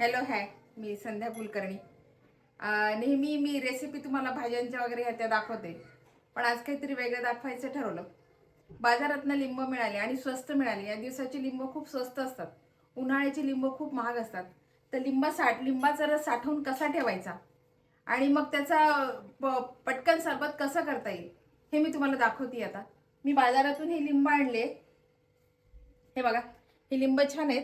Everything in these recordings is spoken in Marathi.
Hello hi. मी संध्या कुलकर्णी. नेहमी मी रेसिपी तुम्हाला भाज्यांच्या वगैरे ह्या त्या दाखवते. पण आज काहीतरी वेगळं दाखवायचं ठरवलं. बाजारातनं लिंब मिळाले आणि स्वस्त मिळाले. या दिवसाची लिंब खूप स्वस्त असतात. उन्हाळ्याची लिंब खूप महाग असतात. तर लिंबा साठ लिंबाचा रस साठवून कसा ठेवायचा? आणि मग त्याचा प- पटकन सरबत कसं करता येईल? हे मी तुम्हाला दाखवते आता. मी बाजारातून हे लिंब आणले. हे बघा हे लिंब छान आहेत.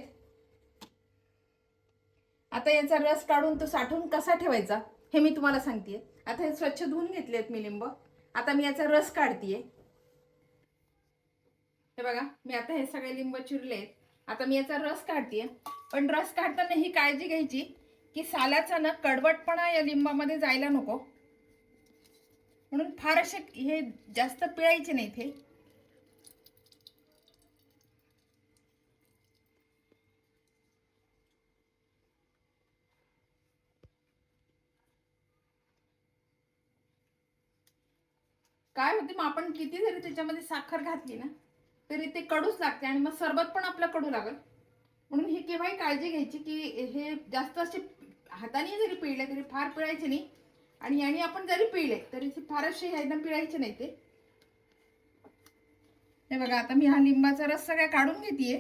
आता याचा रस काढून तो साठवून कसा ठेवायचा हे मी तुम्हाला सांगते आता हे स्वच्छ धुवून घेतले आहेत मी लिंब. आता मी याचा रस काढतीये. हे बघा मी आता हे सगळे लिंब चिरले आहेत. आता मी याचा रस काढतीये. पण रस काढताना ही काळजी घ्यायची की सालाचा ना कडवटपणा या लिंबामध्ये जायला नको. म्हणून फार असे हे जास्त पिळायचे नाहीत हे. काय होते मग आपण किती जरी त्याच्यामध्ये साखर घातली ना तरी ते कडूच लागते आणि मग सरबत पण आपलं कडू लागल. म्हणून ही केव्हाही काळजी घ्यायची की हे जास्त असे हाताने जरी पिळले तरी फार पिळायचे नाही. आणि याने आपण जरी पिळले तरी ते फार ह्यानं पिळायचे नाही ते. हे बघा आता मी हा लिंबाचा रस सगळ्या काढून घेतेय.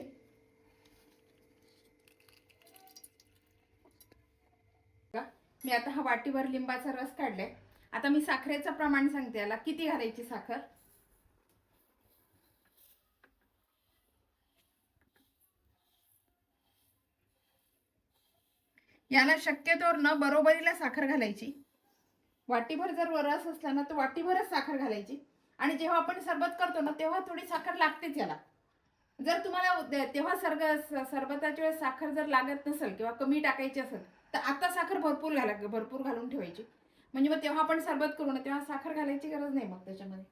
मी आता हा वाटीवर लिंबाचा रस काढलाय. आता मी साखरेचं प्रमाण सांगते याला. किती घालायची साखर? याला शक्यतोवर न बरोबरीला साखर घालायची. वाटीभर जर रस असला ना तर वाटीभरच साखर घालायची. आणि जेव्हा आपण सरबत करतो ना तेव्हा थोडी साखर लागतेच याला. जर तुम्हाला तेव्हा सर्ग सरबताच्या वेळेस साखर जर लागत नसेल किंवा कमी टाकायची असेल तर आता साखर भरपूर घाला भरपूर घालून ठेवायची. म्हणजे मग तेव्हा आपण सरबत करू ना तेव्हा साखर घालायची गरज नाही मग त्याच्यामध्ये.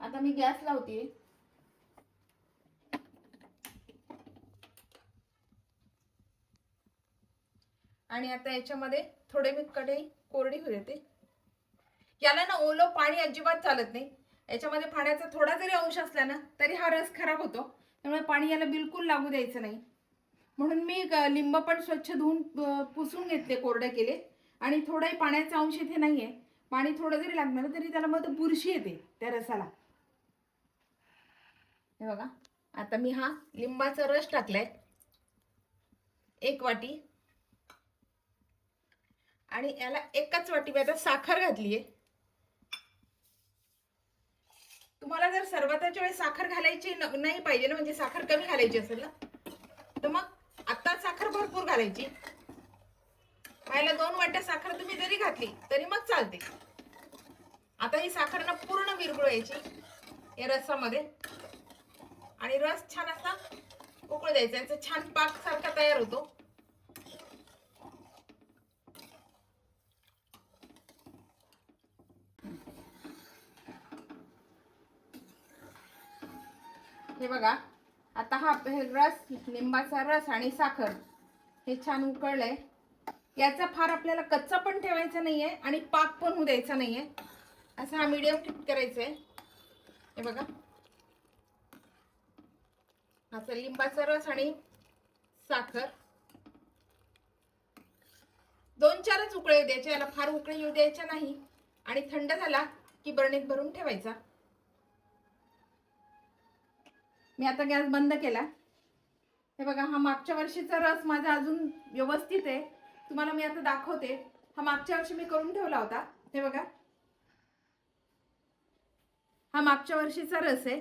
आता मी गॅस लावते आणि आता याच्यामध्ये थोडे मी कढई कोरडी होऊ देते. याला ना ओलं पाणी अजिबात चालत नाही. याच्यामध्ये पाण्याचा थोडा जरी अंश असला ना तरी हा रस खराब होतो. त्यामुळे पाणी याला बिलकुल लागू द्यायचं नाही. म्हणून मी ग- लिंब पण स्वच्छ धुवून पुसून घेतले कोरडे केले. आणि थोडाही पाण्याचा अंश इथे नाहीये. पाणी थोडं जरी लागणार तरी त्याला मग बुरशी येते त्या रसाला. हे बघा आता मी हा लिंबाचा रस टाकलाय. एक वाटी. आणि याला एकाच वाटी मी आता साखर घातलीये. तुम्हाला जर सरबताच्या वेळेस साखर घालायची नाही पाहिजे ना म्हणजे साखर कमी घालायची असेल ना तर मग आता साखर भरपूर घालायची. खायला दोन वाट्या साखर तुम्ही जरी घातली तरी मग चालते. आता ही साखर ना पूर्ण विरघळायची या रसामध्ये. आणि रस छान असा उकळू द्यायचा याचा छान पाक सारखा तयार होतो. हे बघा आता हा रस लिंबाचा रस आणि साखर हे छान उकळलंय. याचा फार आपल्याला कच्चा पण ठेवायचा नाहीये आणि पाक पण होऊ द्यायचा नाहीये. असा हा मीडियम करायचा आहे हे बघा. असं लिंबाचा रस आणि साखर. दोन चारच उकळे येऊ द्यायचे याला फार उकळे येऊ द्यायच्या नाही. आणि थंड झाला की बरणीत भरून ठेवायचा. मी आता गॅस बंद केला. हे बघा हा मागच्या वर्षीचा रस माझा अजून व्यवस्थित आहे. तुम्हाला मी आता दाखवते. हा मागच्या वर्षी मी करून ठेवला होता. हे बघा. हा मागच्या वर्षीचा रस आहे.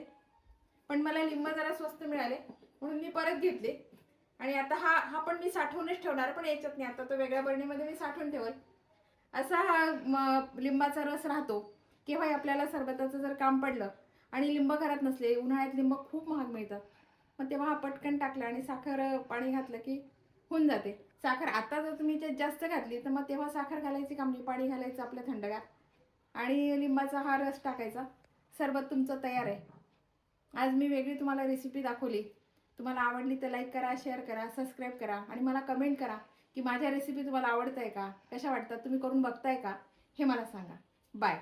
पण मला लिंब जरा स्वस्त मिळाले. म्हणून मी परत घेतले. आणि आता हा हा पण मी साठवूनच ठेवणार पण याच्यात नाही. आता तो वेगळ्या बरणीमध्ये मी साठवून ठेवल. असा हा लिंबाचा रस राहतो. केव्हाही आपल्याला सरबताचं जर काम पडलं आणि लिंब घरात नसले उन्हाळ्यात लिंब खूप महाग मिळतात मग तेव्हा हा पटकन टाकला आणि साखर पाणी घातलं की होऊन जाते. साखर. आता जर तुम्ही त्यात जास्त घातली तर मग तेव्हा साखर घालायची कामली म्हणजे पाणी घालायचं आपल्या थंडगार. आणि लिंबाचा हा रस टाकायचा. सरबत तुमचं तयार आहे. आज मी वेगळी तुम्हाला रेसिपी दाखवली. तुम्हाला आवडली तर लाईक करा शेअर करा सबस्क्राईब करा आणि मला कमेंट करा की माझ्या रेसिपी तुम्हाला आवडत आहे का? कशा वाटतात? तुम्ही करून बघताय का? हे मला सांगा. बाय